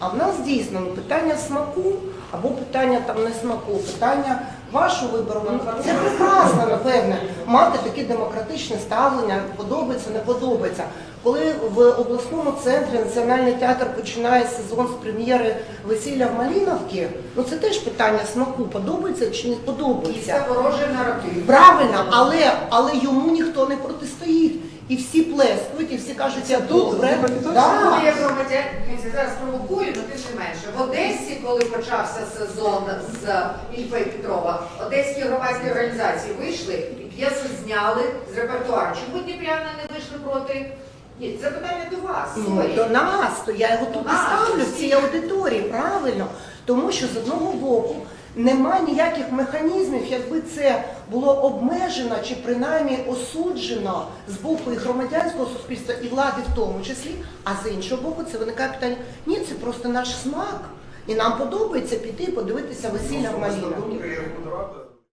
А в нас дійсно ну, питання смаку або питання там не смаку, питання вашого вибору. Ну, Це прекрасно, напевне, мати таке демократичне ставлення, подобається, не подобається. Коли в обласному центрі Національний театр починає сезон з прем'єри весілля в Маліновці, ну це теж питання смаку, подобається чи не подобається. І це ворожий наратив. Правильно, але, але йому ніхто не протистоїть. І всі плескають, і всі кажуть, це добре. Да. я зараз провокую, не менше. В Одесі, коли почався сезон з Ільфа і Петрова, одеські громадські організації вийшли і п'єсу зняли з репертуару. Чому дніпряни не вийшли проти? Ні, це питання до вас. Ну, до нас, то я його тут нас, ставлю в цій аудиторії, правильно. Тому що з одного боку немає ніяких механізмів, якби це було обмежено чи принаймні осуджено з боку і громадянського суспільства, і влади в тому числі. А з іншого боку, це виникає питання: ні, це просто наш смак. І нам подобається піти подивитися весілля в Маліна. Думка є модерата.